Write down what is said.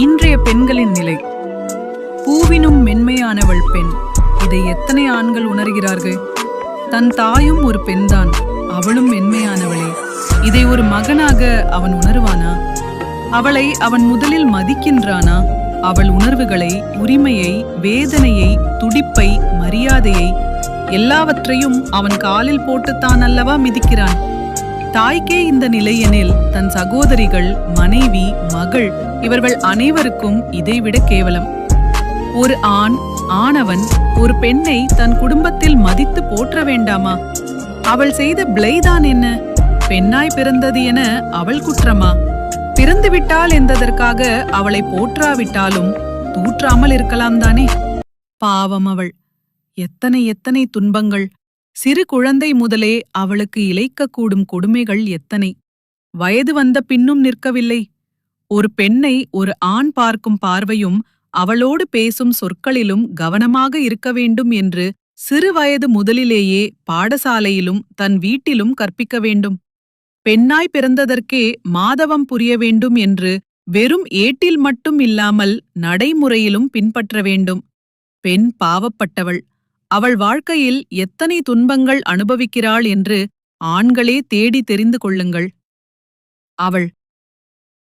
இன்றைய பெண்களின் நிலை. பூவினும் மென்மையானவள் பெண். இதை எத்தனை ஆண்கள் உணர்கிறார்கள்? தன் தாயும் ஒரு பெண்தான். அவளும் மென்மையானவளே. இதை ஒரு மகனாக அவன் உணர்வானா? அவளை அவன் முதலில் மதிக்கின்றானா? அவள் உணர்வுகளை உரிமையை வேதனையை துடிப்பை மரியாதையை எல்லாவற்றையும் அவன் காலில் போட்டுத்தான் அல்லவா மிதிக்கிறான்? தாய்க்கே இந்த நிலையெனில் தன் சகோதரிகள் மனைவி மகள் இவர்கள் அனைவருக்கும் இதைவிட கேவலம். ஒரு ஆண் ஆணவன் ஒரு பெண்ணை தன் குடும்பத்தில் மதித்து போற்ற வேண்டாமா? அவள் செய்த பிளைதான் என்ன? பெண்ணாய் பிறந்தது என அவள் குற்றமா? பிறந்துவிட்டாள் என்பதற்காக அவளை போற்றாவிட்டாலும் தூற்றாமல் இருக்கலாம் தானே? பாவம் அவள். எத்தனை எத்தனை துன்பங்கள். சிறு குழந்தை முதலே அவளுக்கு இழைக்கக்கூடும் கொடுமைகள் எத்தனை? வயது வந்த பின்னும் நிற்கவில்லை. ஒரு பெண்ணை ஒரு ஆண் பார்க்கும் பார்வையும் அவளோடு பேசும் சொற்களிலும் கவனமாக இருக்க வேண்டும் என்று சிறுவயது முதலிலேயே பாடசாலையிலும் தன் வீட்டிலும் கற்பிக்க வேண்டும். பெண்ணாய் பிறந்ததற்கே மாதவம் புரிய வேண்டும் என்று வெறும் ஏட்டில் மட்டும் இல்லாமல் நடைமுறையிலும் பின்பற்ற வேண்டும். பெண் பாவப்பட்டவள். அவள் வாழ்க்கையில் எத்தனை துன்பங்கள் அனுபவிக்கிறாள் என்று ஆண்களே தேடி தெரிந்து கொள்ளுங்கள். அவள்